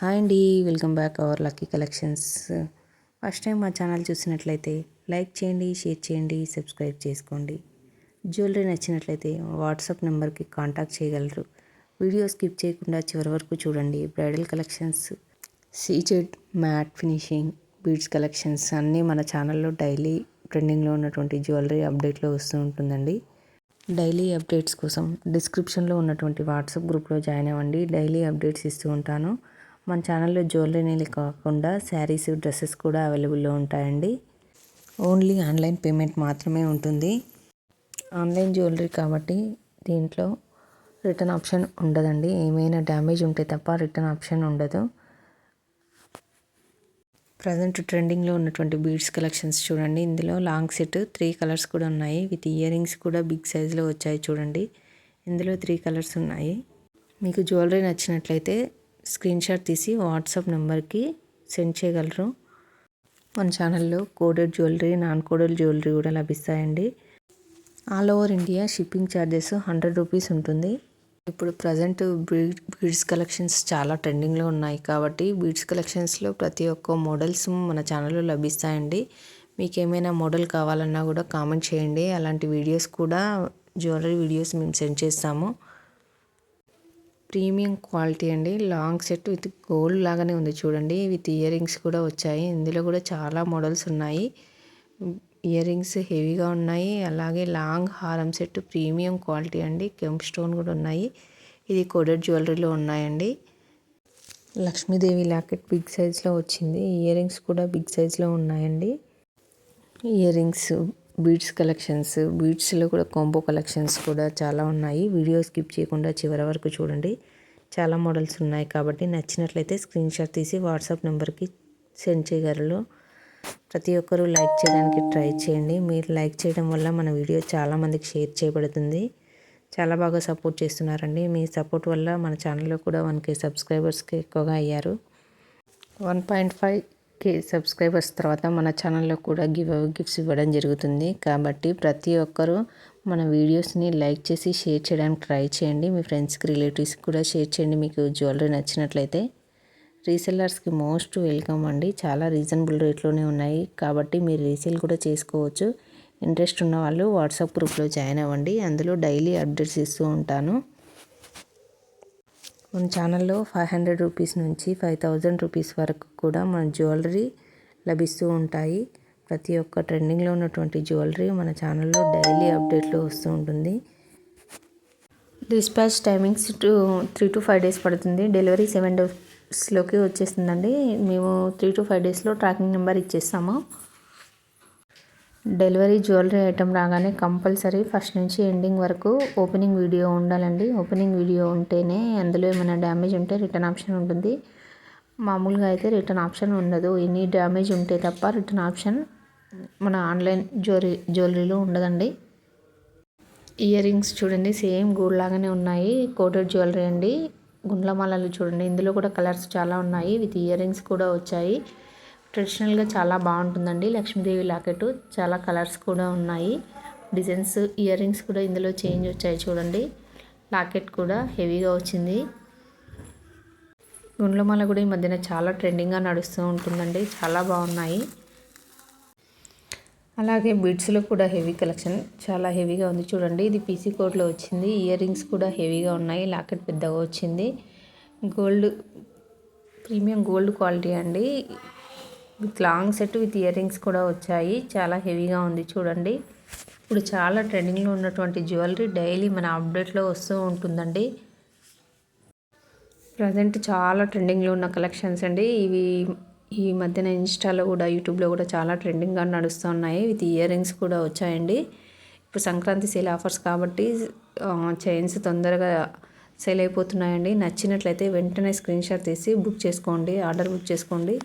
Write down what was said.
Hi అండి welcome back our lucky collections. First time మా channel చూసినట్లయితే లైక్ చేయండి షేర్ చేయండి సబ్స్క్రైబ్ చేసుకోండి. జ్యువెలరీ నచ్చినట్లయితే వాట్సాప్ నెంబర్కి కాంటాక్ట్ చేయగలరు. వీడియో స్కిప్ చేయకుండా చివరి వరకు చూడండి. Bridal collections CZ matte finishing beads collections అన్నీ మన ఛానల్లో డైలీ ట్రెండింగ్లో ఉన్నటువంటి జ్యువెలరీ అప్డేట్లో వస్తూ ఉంటుందండి. డైలీ అప్డేట్స్ కోసం డిస్క్రిప్షన్లో ఉన్నటువంటి వాట్సాప్ గ్రూప్లో జాయిన్ అవ్వండి. డైలీ అప్డేట్స్ ఇస్తూ ఉంటాను. మన ఛానల్లో జ్యువెలరీని కాకుండా శారీస్ డ్రెస్సెస్ కూడా అవైలబుల్లో ఉంటాయండి. ఓన్లీ ఆన్లైన్ పేమెంట్ మాత్రమే ఉంటుంది. ఆన్లైన్ జ్యువెలరీ కాబట్టి దీంట్లో రిటర్న్ ఆప్షన్ ఉండదండి. ఏమైనా డ్యామేజ్ ఉంటే తప్ప రిటర్న్ ఆప్షన్ ఉండదు. ప్రజెంట్ ట్రెండింగ్లో ఉన్నటువంటి బీడ్స్ కలెక్షన్స్ చూడండి. ఇందులో లాంగ్ సెట్ త్రీ కలర్స్ కూడా ఉన్నాయి. విత్ ఇయర్ రింగ్స్ కూడా బిగ్ సైజులో వచ్చాయి చూడండి. ఇందులో త్రీ కలర్స్ ఉన్నాయి. మీకు జ్యువెలరీ నచ్చినట్లయితే స్క్రీన్ షాట్ తీసి వాట్సాప్ నెంబర్కి సెండ్ చేయగలరు. మన ఛానల్లో coded jewellery non coded jewellery కూడా లభిస్తాయండి. All over India shipping charges hundred rupees ఉంటుంది. ఇప్పుడు ప్రజెంట్ బీడ్ బీడ్స్ కలెక్షన్స్ చాలా ట్రెండింగ్లో ఉన్నాయి కాబట్టి బీడ్స్ కలెక్షన్స్లో ప్రతి ఒక్క మోడల్స్ మన ఛానల్లో లభిస్తాయండి. మీకు ఏమైనా మోడల్ కావాలన్నా కూడా కామెంట్ చేయండి. అలాంటి వీడియోస్ కూడా జ్యువెలరీ వీడియోస్ మేము సెండ్ చేస్తాము. ప్రీమియం క్వాలిటీ అండి. లాంగ్ సెట్ విత్ గోల్డ్ లాగానే ఉంది చూడండి. విత్ ఇయర్ రింగ్స్ కూడా వచ్చాయి. ఇందులో కూడా చాలా మోడల్స్ ఉన్నాయి. ఇయర్ రింగ్స్ హెవీగా ఉన్నాయి. అలాగే లాంగ్ హారం సెట్ ప్రీమియం క్వాలిటీ అండి. కెంప్ స్టోన్ కూడా ఉన్నాయి. ఇది కోడెడ్ జ్యువెలరీలో ఉన్నాయండి. లక్ష్మీదేవి లాకెట్ బిగ్ సైజ్లో వచ్చింది. ఇయర్ రింగ్స్ కూడా బిగ్ సైజ్లో ఉన్నాయండి. ఇయర్ రింగ్స్ బీడ్స్ కలెక్షన్స్ బీడ్స్లో కూడా కాంబో కలెక్షన్స్ కూడా చాలా ఉన్నాయి. వీడియో స్కిప్ చేయకుండా చివరి వరకు చూడండి. చాలా మోడల్స్ ఉన్నాయి కాబట్టి నచ్చినట్లయితే స్క్రీన్ షాట్ తీసి వాట్సాప్ నెంబర్కి సెండ్ చేయగలరు. ప్రతి ఒక్కరూ లైక్ చేయడానికి ట్రై చేయండి. మీరు లైక్ చేయడం వల్ల మన వీడియో చాలామందికి షేర్ చేయబడుతుంది. చాలా బాగా సపోర్ట్ చేస్తున్నారండి. మీ సపోర్ట్ వల్ల మన ఛానల్లో కూడా వన్ కే సబ్స్క్రైబర్స్కి ఎక్కువగా అయ్యారు. One point five K subscribers తర్వాత మన ఛానల్లో కూడా గివ్ గిఫ్ట్స్ ఇవ్వడం జరుగుతుంది. కాబట్టి ప్రతి ఒక్కరూ మన వీడియోస్ని లైక్ చేసి షేర్ చేయడానికి ట్రై చేయండి. మీ ఫ్రెండ్స్కి రిలేటివ్స్కి కూడా షేర్ చేయండి. మీకు జ్యువెలరీ నచ్చినట్లయితే రీసెల్లర్స్కి మోస్ట్ వెల్కమ్ అండి. చాలా రీజనబుల్ రేట్లోనే ఉన్నాయి. కాబట్టి మీరు రీసేల్ కూడా చేసుకోవచ్చు. ఇంట్రెస్ట్ ఉన్న వాళ్ళు వాట్సాప్ గ్రూప్లో జాయిన్ అవ్వండి. అందులో డైలీ అప్డేట్స్ ఇస్తూ ఉంటాను. మన ఛానల్లో ఫైవ్ హండ్రెడ్ రూపీస్ నుంచి ఫైవ్ థౌజండ్ రూపీస్ వరకు కూడా మన జ్యువెలరీ లభిస్తూ ఉంటాయి. ప్రతి ఒక్క ట్రెండింగ్లో ఉన్నటువంటి జ్యువెలరీ మన ఛానల్లో డైలీ అప్డేట్లో వస్తూ ఉంటుంది. Dispatch timings two three to five days పడుతుంది. డెలివరీ సెవెన్ డేస్లోకి వచ్చేస్తుందండి. వచ్చేసిందండి మేము త్రీ టు ఫైవ్ డేస్లో ట్రాకింగ్ నెంబర్ ఇచ్చేస్తాము. డెలివరీ జ్యువెలరీ ఐటెం రాగానే కంపల్సరీ ఫస్ట్ నుంచి ఎండింగ్ వరకు ఓపెనింగ్ వీడియో ఉండాలండి. ఓపెనింగ్ వీడియో ఉంటేనే అందులో ఏమైనా డ్యామేజ్ ఉంటే రిటర్న్ ఆప్షన్ ఉంటుంది. మామూలుగా అయితే రిటర్న్ ఆప్షన్ ఉండదు. ఎనీ డ్యామేజ్ ఉంటే తప్ప రిటర్న్ ఆప్షన్ మన ఆన్లైన్ జ్యువెలరీ జ్యువెలరీలో ఉండదండి. ఇయర్ రింగ్స్ చూడండి సేమ్ గోల్డ్ లాగానే ఉన్నాయి. కోటెడ్ జ్యువెలరీ అండి. గుండ్లమాలలు చూడండి ఇందులో కూడా కలర్స్ చాలా ఉన్నాయి. విత్ ఇయర్ రింగ్స్ కూడా వచ్చాయి. ట్రెడిషనల్గా చాలా బాగుంటుందండి. లక్ష్మీదేవి లాకెట్ చాలా కలర్స్ కూడా ఉన్నాయి. డిజైన్స్ ఇయర్ రింగ్స్ కూడా ఇందులో చేంజ్ వచ్చాయి చూడండి. లాకెట్ కూడా హెవీగా వచ్చింది. గుండ్లమాల కూడా ఈ మధ్యన చాలా ట్రెండింగ్గా నడుస్తూ ఉంటుందండి. చాలా బాగున్నాయి. అలాగే బీడ్స్లో కూడా హెవీ కలెక్షన్ చాలా హెవీగా ఉంది చూడండి. ఇది పీసీ కోట్లో వచ్చింది. ఇయర్ రింగ్స్ కూడా హెవీగా ఉన్నాయి. లాకెట్ పెద్దగా వచ్చింది. గోల్డ్ ప్రీమియం గోల్డ్ క్వాలిటీ అండి. With long set with earrings కూడా వచ్చాయి. చాలా హెవీగా ఉంది చూడండి. ఇప్పుడు చాలా ట్రెండింగ్లో ఉన్నటువంటి జ్యువెలరీ డైలీ మన అప్డేట్లో వస్తూ ఉంటుందండి. ప్రజెంట్ చాలా ట్రెండింగ్లో ఉన్న కలెక్షన్స్ అండి. ఇవి ఈ మధ్యన ఇన్స్టాలో కూడా యూట్యూబ్లో కూడా చాలా ట్రెండింగ్గా నడుస్తున్నాయి విత్ ఇయర్ రింగ్స్ కూడా వచ్చాయండి. ఇప్పుడు సంక్రాంతి సేల్ ఆఫర్స్ కాబట్టి చైన్స్ తొందరగా సేల్ అయిపోతున్నాయండి. నచ్చినట్లయితే వెంటనే స్క్రీన్ షాట్ తీసి బుక్ చేసుకోండి. ఆర్డర్ బుక్ చేసుకోండి.